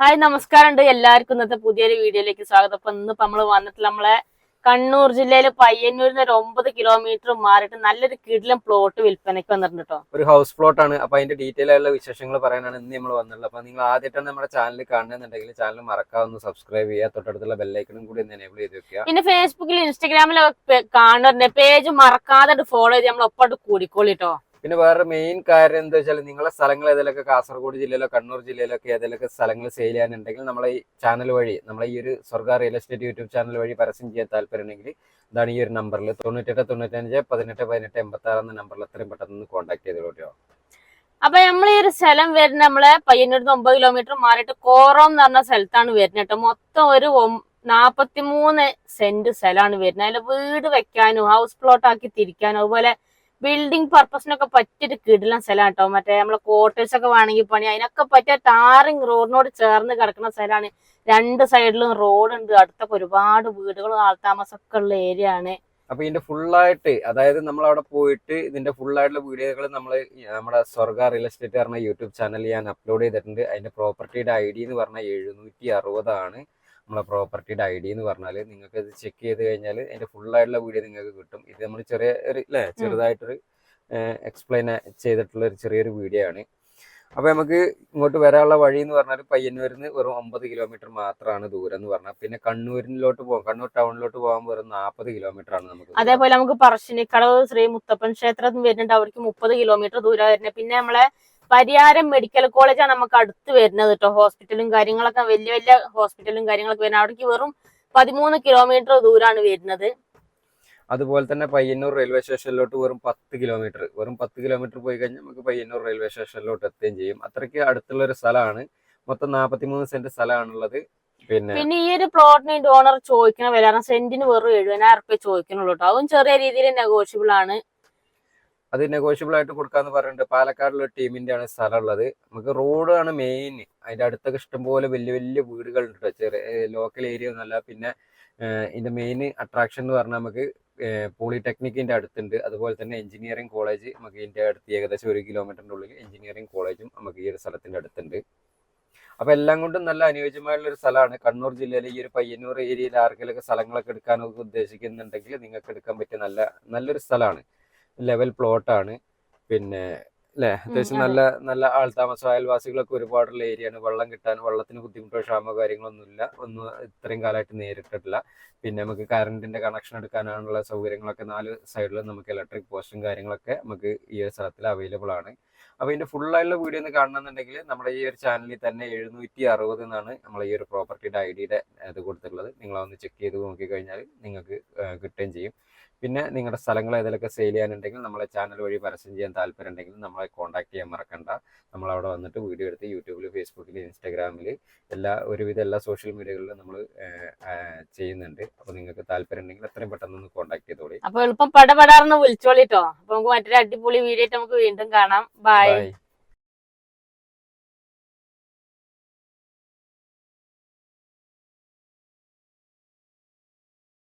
Hi നമസ്കാരം ഉണ്ട് എല്ലാവർക്കും ഇന്നത്തെ പുതിയൊരു വീഡിയോയിലേക്ക് സ്വാഗതം. അപ്പൊ ഇന്ന് നമ്മൾ വന്നിട്ട് നമ്മളെ കണ്ണൂർ ജില്ലയിലെ പയ്യന്നൂരിൽ നിന്ന് ഒരു ഒമ്പത് കിലോമീറ്റർ മാറിയിട്ട് നല്ലൊരു കിടിലം പ്ലോട്ട് വിൽപ്പനയ്ക്ക് വന്നിട്ടുണ്ട് കേട്ടോ ഒരു ഹൗസ് പ്ലോട്ട് ആണ്. അപ്പൊ അതിന്റെ ഡീറ്റെയിൽ ആയിട്ടുള്ള വിശേഷങ്ങൾ പറയാനാണ് ഇന്ന് നമ്മൾ വന്നിട്ടുള്ളത്. അപ്പൊ നിങ്ങൾ ആദ്യമായിട്ടാണ് നമ്മുടെ ചാനൽ കാണുന്നുണ്ടെങ്കിൽ ചാനൽ മറക്കാവുന്ന സബ്സ്ക്രൈബ് ചെയ്യുക. തൊട്ടടുത്തുള്ള ബെല്ലൈക്കണും കൂടി എനേബിൾ ചെയ്ത് വെക്കുക. പിന്നെ ഫേസ്ബുക്കിൽ ഇൻസ്റ്റാഗ്രാമിലൊക്കെ കാണുന്നുണ്ട് പേജ് മറക്കാതെ ഫോളോ ചെയ്ത് നമ്മൾ ഒപ്പം കൂടിക്കോളി കേട്ടോ പിന്നെ വേറെ മെയിൻ കാര്യം എന്താ വെച്ചാൽ നിങ്ങളെ സ്ഥലങ്ങൾ ഏതെങ്കിലുമൊക്കെ കാസർഗോഡ് ജില്ലയിലോ കണ്ണൂർ ജില്ലയിലൊക്കെ ഏതെങ്കിലുമൊക്കെ സ്ഥലങ്ങൾ സെയിൽ ചെയ്യാനുണ്ടെങ്കിൽ നമ്മളെ ഈ ചാനൽ വഴി നമ്മളെ ഈ ഒരു സ്വർഗ റിയൽ എസ്റ്റേറ്റ് യൂട്യൂബ് ചാനൽ വഴി പരസ്യം ചെയ്യാൻ താല്പര്യമുണ്ടെങ്കിൽ ഇതാണ് ഈ ഒരു നമ്പറിൽ തൊണ്ണൂറ്റെട്ട് തൊണ്ണൂറ്റഞ്ച് പതിനെട്ട് പതിനെട്ട് എൺപത്തി ആറ് എന്ന നമ്പറിൽ എത്രയും പെട്ടെന്ന് കോൺടാക്ട് ചെയ്തോളൂ കേട്ടോ. അപ്പൊ നമ്മൾ ഈ ഒരു സ്ഥലം വരുന്ന നമ്മളെ പയ്യന്നൂർ ഒമ്പത് കിലോമീറ്റർ മാറിയിട്ട് കോറം എന്ന് പറഞ്ഞ സ്ഥലത്താണ് വരുന്നത് കേട്ടോ. മൊത്തം ഒരു നാപ്പത്തിമൂന്ന് സെന്റ് സ്ഥലമാണ് വരുന്നത്. അതിൽ വീട് വെക്കാനും ഹൗസ് പ്ലോട്ട് ആക്കി തിരിക്കാനും അതുപോലെ ബിൽഡിംഗ് പർപ്പസിനൊക്കെ പറ്റിയൊരു കിടിലൻ സ്ഥലമാണ് കേട്ടോ മറ്റേ നമ്മളെ ക്വാർട്ടേഴ്സ് ഒക്കെ വേണമെങ്കിൽ പണി അതിനൊക്കെ പറ്റിയ ടാറിങ് റോഡിനോട് ചേർന്ന് കിടക്കുന്ന സ്ഥലമാണ്. രണ്ട് സൈഡിലും റോഡ് ഉണ്ട്. അടുത്തൊക്കെ ഒരുപാട് വീടുകളും ആൾത്താമസമൊക്കെ ഉള്ള ഏരിയ ആണ്. അപ്പൊ ഇതിന്റെ ഫുള്ളായിട്ട് അതായത് നമ്മൾ അവിടെ പോയിട്ട് ഇതിന്റെ ഫുള്ളായിട്ടുള്ള വീഡിയോകൾ നമ്മൾ നമ്മുടെ സ്വർഗ റിയൽ എസ്റ്റേറ്റ് പറഞ്ഞ യൂട്യൂബ് ചാനൽ ഞാൻ അപ്ലോഡ് ചെയ്തിട്ടുണ്ട്. അതിന്റെ പ്രോപ്പർട്ടിയുടെ ഐ ഡി എന്ന് പറഞ്ഞാൽ എഴുന്നൂറ്റി അറുപതാണ്. നമ്മളെ പ്രോപ്പർട്ടിയുടെ ഐ ഡി എന്ന് പറഞ്ഞാൽ നിങ്ങൾക്ക് ഇത് ചെക്ക് ചെയ്ത് കഴിഞ്ഞാൽ അതിന്റെ ഫുള്ളായിട്ടുള്ള വീഡിയോ നിങ്ങൾക്ക് കിട്ടും. ഇത് നമ്മൾ ചെറിയ ഒരു അല്ലേ ചെറുതായിട്ടൊരു എക്സ്പ്ലെയിൻ ചെയ്തിട്ടുള്ള ഒരു ചെറിയൊരു വീഡിയോ ആണ്. അപ്പൊ നമുക്ക് ഇങ്ങോട്ട് വരാനുള്ള വഴി എന്ന് പറഞ്ഞാൽ പയ്യന്നൂരിൽ നിന്ന് വെറും ഒമ്പത് കിലോമീറ്റർ മാത്രമാണ് ദൂരം എന്ന് പറഞ്ഞാൽ പിന്നെ കണ്ണൂരിലോട്ട് പോകാം. കണ്ണൂർ ടൗണിലോട്ട് പോകാൻ വെറും നാൽപ്പത് കിലോമീറ്റർ ആണ് നമുക്ക് അതേപോലെ നമുക്ക് പറശ്ശിനിക്കടവ് ശ്രീ മുത്തപ്പൻ ക്ഷേത്രം വരുന്നുണ്ട്. അവർക്ക് മുപ്പത് കിലോമീറ്റർ ദൂരം വരുന്നത് പിന്നെ നമ്മളെ പരിയാരം മെഡിക്കൽ കോളേജാണ് നമുക്ക് അടുത്ത് വരുന്നത് കേട്ടോ ഹോസ്പിറ്റലും കാര്യങ്ങളൊക്കെ വലിയ വലിയ ഹോസ്പിറ്റലും കാര്യങ്ങളൊക്കെ വരുന്നത്. അവിടേക്ക് വെറും പതിമൂന്ന് കിലോമീറ്റർ ദൂരാണ് വരുന്നത്. അതുപോലെ തന്നെ പയ്യന്നൂർ റെയിൽവേ സ്റ്റേഷനിലോട്ട് വെറും പത്ത് കിലോമീറ്റർ വെറും പത്ത് കിലോമീറ്റർ പോയി കഴിഞ്ഞാൽ നമുക്ക് പയ്യന്നൂർ റെയിൽവേ സ്റ്റേഷനിലോട്ട് എത്തുകയും ചെയ്യും. അത്രയ്ക്ക് അടുത്തുള്ള ഒരു സ്ഥലമാണ്. മൊത്തം നാൽപ്പത്തിമൂന്ന് സെന്റ് സ്ഥലമാണുള്ളത്. പിന്നെ പിന്നെ ഈ ഒരു പ്ലോട്ടിന് ഓണർ ചോദിക്കണ വില കാരണം സെന്റിന് വെറും എഴുപതിനായിരം റുപ്യ ചോദിക്കണുള്ളൂ കേട്ടോ അതും ചെറിയ രീതിയിൽ നെഗോഷ്യബിൾ ആണ്. അത് നെഗോഷ്യബിൾ ആയിട്ട് കൊടുക്കാന്ന് പറഞ്ഞിട്ട് പാലക്കാടുള്ള ടീമിന്റെ ആണ് സ്ഥലം ഉള്ളത് നമുക്ക് റോഡാണ് മെയിൻ അതിന്റെ അടുത്തൊക്കെ ഇഷ്ടംപോലെ വലിയ വലിയ വീടുകളുണ്ട്. കേട്ടോ ചെറിയ ലോക്കൽ ഏരിയ ഒന്നല്ല പിന്നെ ഇതിന്റെ മെയിൻ അട്രാക്ഷൻ എന്ന് പറഞ്ഞാൽ നമുക്ക് പോളിടെക്നിക്കിന്റെ അടുത്തുണ്ട്. അതുപോലെ തന്നെ എഞ്ചിനീയറിംഗ് കോളേജ് നമുക്ക് ഇതിന്റെ അടുത്ത് ഏകദേശം ഒരു കിലോമീറ്ററിന്റെ ഉള്ളിൽ എഞ്ചിനീയറിംഗ് കോളേജും നമുക്ക് ഈ ഒരു സ്ഥലത്തിന്റെ അടുത്തുണ്ട്. അപ്പൊ എല്ലാം കൊണ്ടും നല്ല അനുയോജ്യമായുള്ള ഒരു സ്ഥലമാണ്. കണ്ണൂർ ജില്ലയിലെ ഈ ഒരു പയ്യന്നൂർ ഏരിയയിൽ ആർക്കെങ്കിലൊക്കെ സ്ഥലങ്ങളൊക്കെ എടുക്കാനൊക്കെ ഉദ്ദേശിക്കുന്നുണ്ടെങ്കിൽ നിങ്ങൾക്ക് എടുക്കാൻ പറ്റിയ നല്ല നല്ലൊരു സ്ഥലമാണ്. ലെവൽ പ്ലോട്ടാണ് പിന്നെ അല്ലേ അത്യാവശ്യം നല്ല നല്ല നല്ല ആൾതാമസം അയൽവാസികളൊക്കെ ഒരുപാടുള്ള ഏരിയയാണ് വെള്ളം കിട്ടാൻ വെള്ളത്തിന് ബുദ്ധിമുട്ടോ ക്ഷാമോ കാര്യങ്ങളൊന്നുമില്ല ഒന്നും ഇത്രയും കാലമായിട്ട് നേരിട്ടിട്ടില്ല. പിന്നെ നമുക്ക് കറണ്ടിന്റെ കണക്ഷൻ എടുക്കാനുള്ള സൗകര്യങ്ങളൊക്കെ നാല് സൈഡിലും നമുക്ക് ഇലക്ട്രിക് പോസ്റ്റും കാര്യങ്ങളൊക്കെ നമുക്ക് ഈ ഒരു സ്ഥലത്തിൽ അവൈലബിൾ ആണ്. അപ്പോൾ ഇതിന്റെ ഫുൾ ആയിട്ടുള്ള വീഡിയോ ഒന്ന് കാണണമെന്നുണ്ടെങ്കിൽ നമ്മുടെ ഈ ഒരു ചാനലിൽ തന്നെ എഴുന്നൂറ്റി അറുപത് എന്നാണ് നമ്മൾ ഈ ഒരു പ്രോപ്പർട്ടിയുടെ ഐ ഡിയുടെ ഇത് കൊടുത്തിട്ടുള്ളത്. നിങ്ങളൊന്ന് ചെക്ക് ചെയ്ത് നോക്കിക്കഴിഞ്ഞാൽ നിങ്ങൾക്ക് കിട്ടുകയും ചെയ്യും. പിന്നെ നിങ്ങളുടെ സ്ഥലങ്ങൾ ഏതെങ്കിലുമൊക്കെ സെയിൽ ചെയ്യാനുണ്ടെങ്കിൽ നമ്മളെ ചാനൽ വഴി പരസ്യം ചെയ്യാൻ താല്പര്യം ഉണ്ടെങ്കിൽ നമ്മളെ കോൺടാക്ട് ചെയ്യാൻ മറക്കണ്ട. നമ്മൾ അവിടെ വന്നിട്ട് വീഡിയോ എടുത്ത് യൂട്യൂബിൽ ഫേസ്ബുക്കിൽ ഇൻസ്റ്റാഗ്രാമിൽ എല്ലാ ഒരുവിധ എല്ലാ സോഷ്യൽ മീഡിയകളിലും നമ്മൾ ചെയ്യുന്നുണ്ട്. അപ്പോൾ നിങ്ങൾക്ക് താല്പര്യം ഉണ്ടെങ്കിൽ എത്രയും പെട്ടെന്ന് ഒന്ന് കോൺടാക്ട് ചെയ്തോളി. അപ്പൊ എളുപ്പം പടപടാർന്ന് വിളിച്ചോളിട്ടോ അപ്പൊ നമുക്ക് മറ്റൊരു അടിപൊളി വീഡിയോ നമുക്ക് വീണ്ടും കാണാം. Bye.